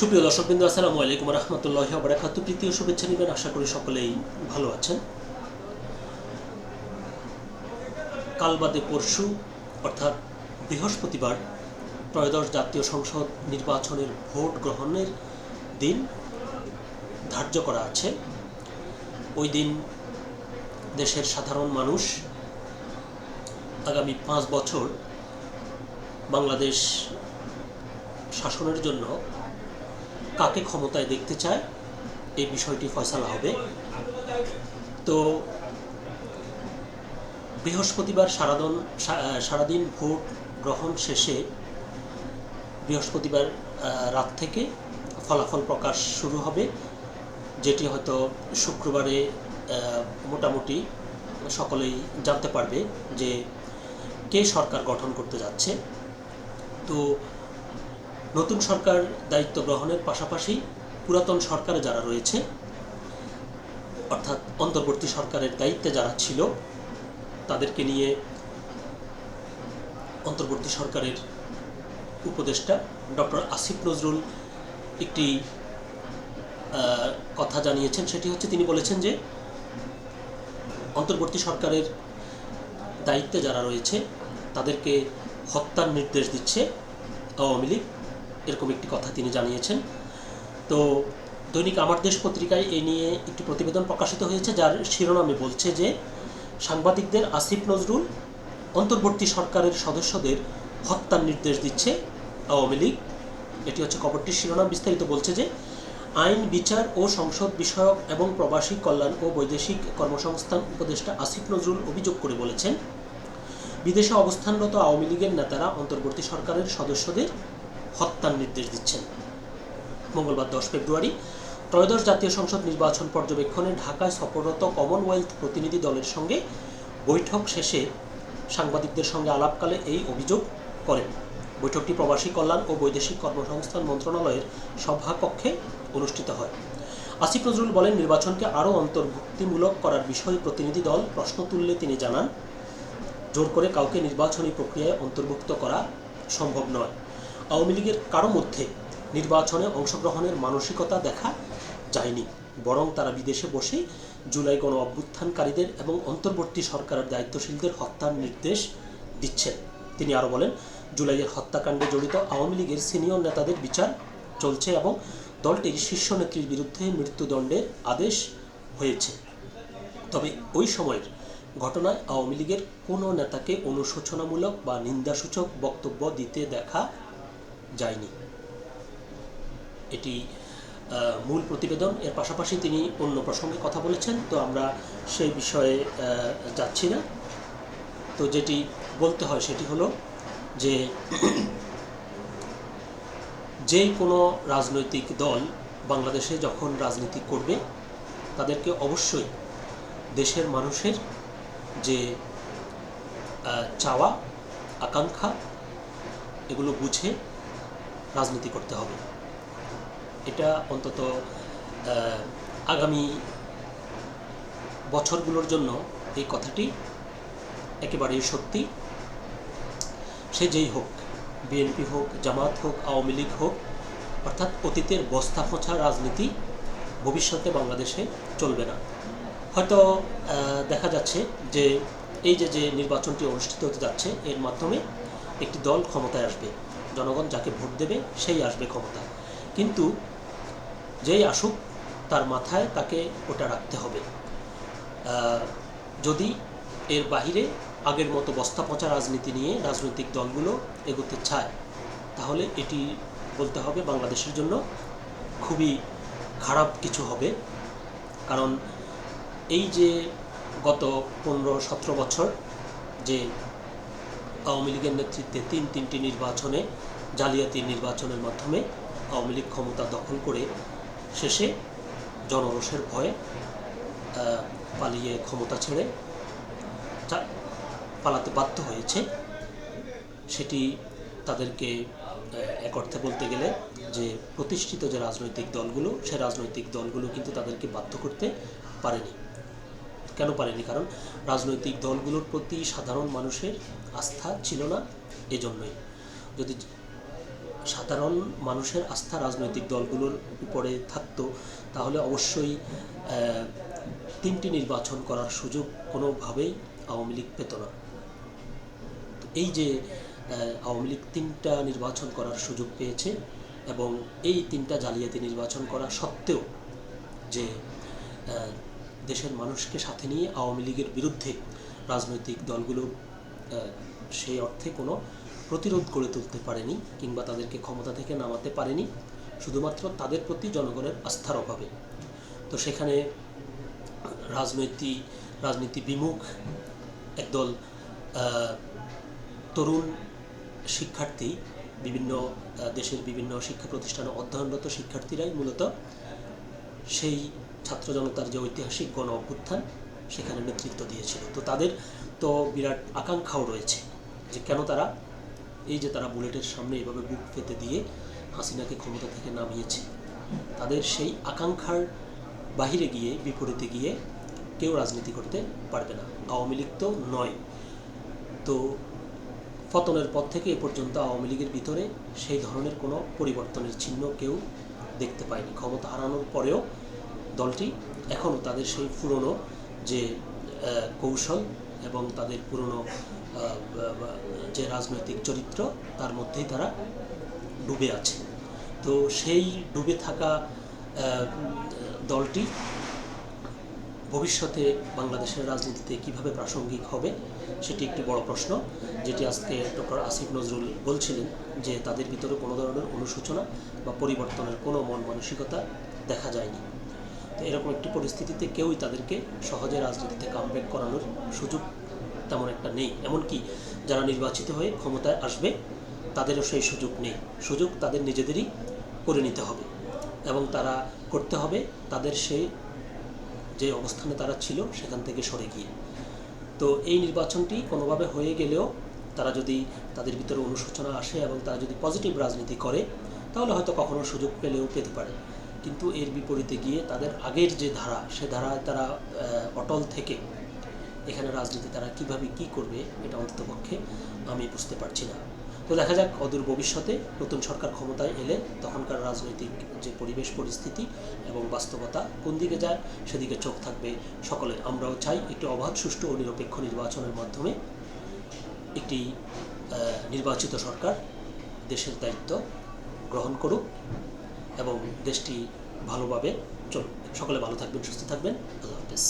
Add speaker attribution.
Speaker 1: সুপ্রিয় বিন্দু আসসালামু আলাইকুম রহমতুল্লাহ আবরাকাত প্রীতীয় শুভেচ্ছা নিবেন আশা করি সকলেই ভালো আছেন কাল বাদে পরশু অর্থাৎ বৃহস্পতিবার ত্রয়োদশ জাতীয় সংসদ নির্বাচনের ভোট গ্রহণের দিন ধার্য করা আছে ওই দিন দেশের সাধারণ মানুষ আগামী পাঁচ বছর বাংলাদেশ শাসনের জন্য কাকে ক্ষমতায় দেখতে চায় এই বিষয়টি ফয়সালা হবে তো বৃহস্পতিবার সারাদন সারাদিন ভোট গ্রহণ শেষে বৃহস্পতিবার রাত থেকে ফলাফল প্রকাশ শুরু হবে যেটি হয়তো শুক্রবারে মোটামুটি সকলেই জানতে পারবে যে কে সরকার গঠন করতে যাচ্ছে তো নতুন সরকার দায়িত্ব গ্রহণের পাশাপাশি পুরাতন সরকারে যারা রয়েছে অর্থাৎ অন্তর্বর্তী সরকারের দায়িত্বে যারা ছিল তাদেরকে নিয়ে অন্তর্বর্তী সরকারের উপদেষ্টা ডক্টর আসিফ নজরুল একটি কথা জানিয়েছেন সেটি হচ্ছে তিনি বলেছেন যে অন্তর্বর্তী সরকারের দায়িত্বে যারা রয়েছে তাদেরকে হত্যার নির্দেশ দিচ্ছে আওয়ামী লীগ এরকম একটি কথা তিনি জানিয়েছেন তো দৈনিক আমার দেশ পত্রিকায় এ নিয়ে একটি প্রতিবেদন প্রকাশিত হয়েছে যার শিরোনামে বলছে যে সাংবাদিকদের আসিফ নজরুল অন্তর্বর্তী সরকারের সদস্যদের হত্যার নির্দেশ দিচ্ছে আওয়ামী লীগ এটি হচ্ছে খবরটির শিরোনাম বিস্তারিত বলছে যে আইন বিচার ও সংসদ বিষয়ক এবং প্রবাসী কল্যাণ ও বৈদেশিক কর্মসংস্থান উপদেষ্টা আসিফ নজরুল অভিযোগ করে বলেছেন বিদেশে অবস্থানরত আওয়ামী লীগের নেতারা অন্তর্বর্তী সরকারের সদস্যদের হত্যার নির্দেশ দিচ্ছেন মঙ্গলবার দশ ফেব্রুয়ারি ত্রয়োদশ জাতীয় সংসদ নির্বাচন পর্যবেক্ষণে ঢাকায় সফররত কমনওয়েলথ প্রতিনিধি দলের সঙ্গে বৈঠক শেষে সাংবাদিকদের সঙ্গে আলাপকালে এই অভিযোগ করেন বৈঠকটি প্রবাসী কল্যাণ ও বৈদেশিক কর্মসংস্থান মন্ত্রণালয়ের সভাকক্ষে অনুষ্ঠিত হয় আসিফ নজরুল বলেন নির্বাচনকে আরও অন্তর্ভুক্তিমূলক করার বিষয়ে প্রতিনিধি দল প্রশ্ন তুললে তিনি জানান জোর করে কাউকে নির্বাচনী প্রক্রিয়ায় অন্তর্ভুক্ত করা সম্ভব নয় আওয়ামী লীগের কারো মধ্যে নির্বাচনে অংশগ্রহণের মানসিকতা দেখা যায়নি বরং তারা বিদেশে বসেই জুলাই গণ অভ্যুত্থানকারীদের এবং অন্তর্বর্তী সরকারের দায়িত্বশীলদের হত্যার নির্দেশ দিচ্ছেন তিনি আরও বলেন জুলাইয়ের হত্যাকাণ্ডে জড়িত আওয়ামী লীগের সিনিয়র নেতাদের বিচার চলছে এবং দলটির শীর্ষ নেত্রীর বিরুদ্ধে মৃত্যুদণ্ডের আদেশ হয়েছে তবে ওই সময়ের ঘটনায় আওয়ামী লীগের কোনো নেতাকে অনুশোচনামূলক বা নিন্দাসূচক বক্তব্য দিতে দেখা যায়নি এটি মূল প্রতিবেদন এর পাশাপাশি তিনি অন্য প্রসঙ্গে কথা বলেছেন তো আমরা সেই বিষয়ে যাচ্ছি না তো যেটি বলতে হয় সেটি হলো যে যে কোনো রাজনৈতিক দল বাংলাদেশে যখন রাজনীতি করবে তাদেরকে অবশ্যই দেশের মানুষের যে চাওয়া আকাঙ্ক্ষা এগুলো বুঝে রাজনীতি করতে হবে এটা অন্তত আগামী বছরগুলোর জন্য এই কথাটি একেবারেই সত্যি সে যেই হোক বিএনপি হোক জামাত হোক আওয়ামী লীগ হোক অর্থাৎ অতীতের বস্তা ফোঁচা রাজনীতি ভবিষ্যতে বাংলাদেশে চলবে না হয়তো দেখা যাচ্ছে যে এই যে যে নির্বাচনটি অনুষ্ঠিত হতে যাচ্ছে এর মাধ্যমে একটি দল ক্ষমতায় আসবে জনগণ যাকে ভোট দেবে সেই আসবে ক্ষমতা কিন্তু যেই আসুক তার মাথায় তাকে ওটা রাখতে হবে যদি এর বাহিরে আগের মতো বস্তা পচা রাজনীতি নিয়ে রাজনৈতিক দলগুলো এগোতে চায় তাহলে এটি বলতে হবে বাংলাদেশের জন্য খুবই খারাপ কিছু হবে কারণ এই যে গত পনেরো সতেরো বছর যে আওয়ামী লীগের নেতৃত্বে তিন তিনটি নির্বাচনে জালিয়াতি নির্বাচনের মাধ্যমে আওয়ামী লীগ ক্ষমতা দখল করে শেষে জনরসের ভয়ে পালিয়ে ক্ষমতা ছেড়ে পালাতে বাধ্য হয়েছে সেটি তাদেরকে এক অর্থে বলতে গেলে যে প্রতিষ্ঠিত যে রাজনৈতিক দলগুলো সে রাজনৈতিক দলগুলো কিন্তু তাদেরকে বাধ্য করতে পারেনি কেন পারেনি কারণ রাজনৈতিক দলগুলোর প্রতি সাধারণ মানুষের আস্থা ছিল না এজন্যই যদি সাধারণ মানুষের আস্থা রাজনৈতিক দলগুলোর উপরে থাকতো তাহলে অবশ্যই তিনটি নির্বাচন করার সুযোগ কোনোভাবেই আওয়ামী লীগ পেত না এই যে আওয়ামী লীগ তিনটা নির্বাচন করার সুযোগ পেয়েছে এবং এই তিনটা জালিয়াতি নির্বাচন করা সত্ত্বেও যে দেশের মানুষকে সাথে নিয়ে আওয়ামী লীগের বিরুদ্ধে রাজনৈতিক দলগুলো সেই অর্থে কোনো প্রতিরোধ গড়ে তুলতে পারেনি কিংবা তাদেরকে ক্ষমতা থেকে নামাতে পারেনি শুধুমাত্র তাদের প্রতি জনগণের আস্থার অভাবে তো সেখানে রাজনৈতিক রাজনীতি বিমুখ একদল তরুণ শিক্ষার্থী বিভিন্ন দেশের বিভিন্ন শিক্ষা প্রতিষ্ঠানে অধ্যয়নরত শিক্ষার্থীরাই মূলত সেই ছাত্র জনতার যে ঐতিহাসিক গণ অভ্যুত্থান সেখানে নেতৃত্ব দিয়েছিল তো তাদের তো বিরাট আকাঙ্ক্ষাও রয়েছে যে কেন তারা এই যে তারা বুলেটের সামনে এভাবে বুক পেতে দিয়ে হাসিনাকে ক্ষমতা থেকে নামিয়েছে তাদের সেই আকাঙ্ক্ষার বাহিরে গিয়ে বিপরীতে গিয়ে কেউ রাজনীতি করতে পারবে না আওয়ামী লীগ তো নয় তো পতনের পর থেকে এ পর্যন্ত আওয়ামী লীগের ভিতরে সেই ধরনের কোনো পরিবর্তনের চিহ্ন কেউ দেখতে পায়নি ক্ষমতা হারানোর পরেও দলটি এখনও তাদের সেই পুরনো যে কৌশল এবং তাদের পুরনো যে রাজনৈতিক চরিত্র তার মধ্যেই তারা ডুবে আছে তো সেই ডুবে থাকা দলটি ভবিষ্যতে বাংলাদেশের রাজনীতিতে কিভাবে প্রাসঙ্গিক হবে সেটি একটি বড় প্রশ্ন যেটি আজকে ডক্টর আসিফ নজরুল বলছিলেন যে তাদের ভিতরে কোনো ধরনের অনুশোচনা বা পরিবর্তনের কোনো মন মানসিকতা দেখা যায়নি তো এরকম একটি পরিস্থিতিতে কেউই তাদেরকে সহজে রাজনীতিতে কামব্যাক করানোর সুযোগ তেমন একটা নেই এমনকি যারা নির্বাচিত হয়ে ক্ষমতায় আসবে তাদেরও সেই সুযোগ নেই সুযোগ তাদের নিজেদেরই করে নিতে হবে এবং তারা করতে হবে তাদের সেই যে অবস্থানে তারা ছিল সেখান থেকে সরে গিয়ে তো এই নির্বাচনটি কোনোভাবে হয়ে গেলেও তারা যদি তাদের ভিতরে অনুশোচনা আসে এবং তারা যদি পজিটিভ রাজনীতি করে তাহলে হয়তো কখনো সুযোগ পেলেও পেতে পারে কিন্তু এর বিপরীতে গিয়ে তাদের আগের যে ধারা সে ধারায় তারা অটল থেকে এখানে রাজনীতি তারা কিভাবে কি করবে এটা অন্ততপক্ষে আমি বুঝতে পারছি না তো দেখা যাক অদূর ভবিষ্যতে নতুন সরকার ক্ষমতায় এলে তখনকার রাজনৈতিক যে পরিবেশ পরিস্থিতি এবং বাস্তবতা কোন দিকে যায় সেদিকে চোখ থাকবে সকলে আমরাও চাই একটি অবাধ সুষ্ঠু ও নিরপেক্ষ নির্বাচনের মাধ্যমে একটি নির্বাচিত সরকার দেশের দায়িত্ব গ্রহণ করুক এবং দেশটি ভালোভাবে চলুন সকলে ভালো থাকবেন সুস্থ থাকবেন আল্লাহ হাফেজ